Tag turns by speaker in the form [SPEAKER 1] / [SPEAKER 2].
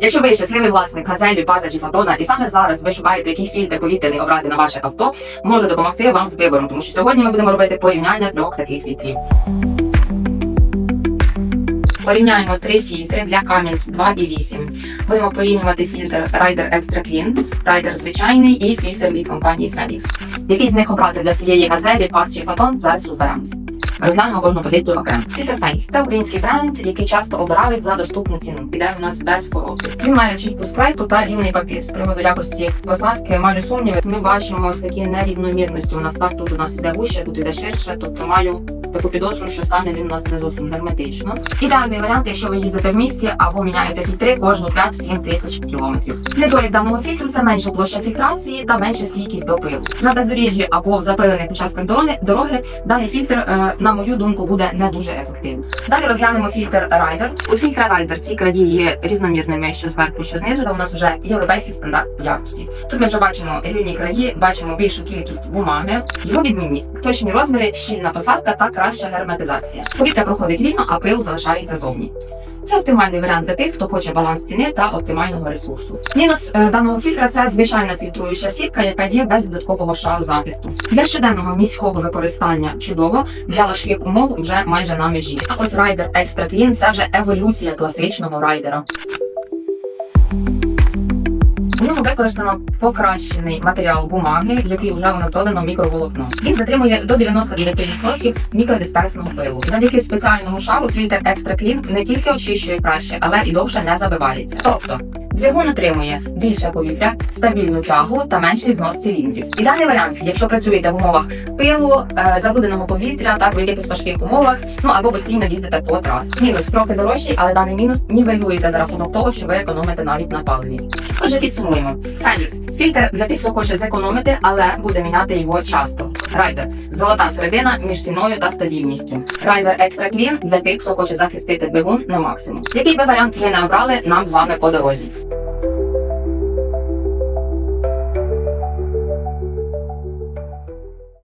[SPEAKER 1] Якщо ви щасливий власник газелі, база чи фотона, і саме зараз ви шукаєте, який фільтр повітряний обрати на ваше авто, можу допомогти вам з вибором, тому що сьогодні ми будемо робити порівняння трьох таких фільтрів. Порівняємо три фільтри для Cummins 2 і 8. Будемо порівнювати фільтр Rider Extra Clean, Rider звичайний і фільтр від компанії Felix. Який з них обрати для своєї газелі, пас чи фотон, зараз розберемося. Розглянемо кожну позицію окремо. Felix – це український бренд, який часто обирають за доступну ціну. Іде у нас без коробки. Він має чітку склейку та рівний папір. З приводу якості посадки маю сумніви. Ми бачимо ось такі нерівномірності. У нас так тут у нас іде вище, тут іде ширше, тобто маю таку підозру, що стане він у нас не зовсім герметично. Ідеальний варіант, якщо ви їздите в місті або міняєте фільтри кожні 5-7 тисяч кілометрів. Недолік даного фільтру це менша площа фільтрації та менша стійкість до пилу. На бездоріжжі або в запилених участках дороги даний фільтр, е, на мою думку, буде не дуже ефективним. Далі розглянемо фільтр райдер. У фільтра райдер ці краї є рівномірними, що зверху, що знизу, та у нас вже європейський стандарт якості. Тут ми вже бачимо рівні краї, бачимо більшу кількість бумаги, його відмінність, точні розміри, щільна посадка та краща герметизація. Повітря проходить вільно, а пил залишається зовні. Це оптимальний варіант для тих, хто хоче баланс ціни та оптимального ресурсу. Мінус е, даного фільтра це звичайна фільтруюча сітка, яка є без додаткового шару захисту. Для щоденного міського використання чудово, для важких умов вже майже на межі. А ось райдер Extra Clean – це вже еволюція класичного райдера. Ньому використано покращений матеріал бумаги, в який вже воно додано мікроволокно. Він затримує до 99% мікродисперсного пилу. Завдяки спеціальному шару фільтр Extra Clean не тільки очищує краще, але і довше не забивається. Тобто двигун отримує більше повітря, стабільну тягу та менший знос циліндрів. Ідеальний варіант, якщо працюєте в умовах пилу, е, забрудненого повітря, так в якихось важких умовах, ну або постійно їздите по трасах. Мінус трохи дорожчий, але даний мінус нівелюється за рахунок того, що ви економите навіть на паливі. Отже, підсумуємо. Felix – фільтр для тих, хто хоче зекономити, але буде міняти його часто. Райдер золота середина між ціною та стабільністю. Райдер Extra Clean для тих, хто хоче захистити двигун на максимум. Який би варіант ви не обрали, нам з вами по дорозі.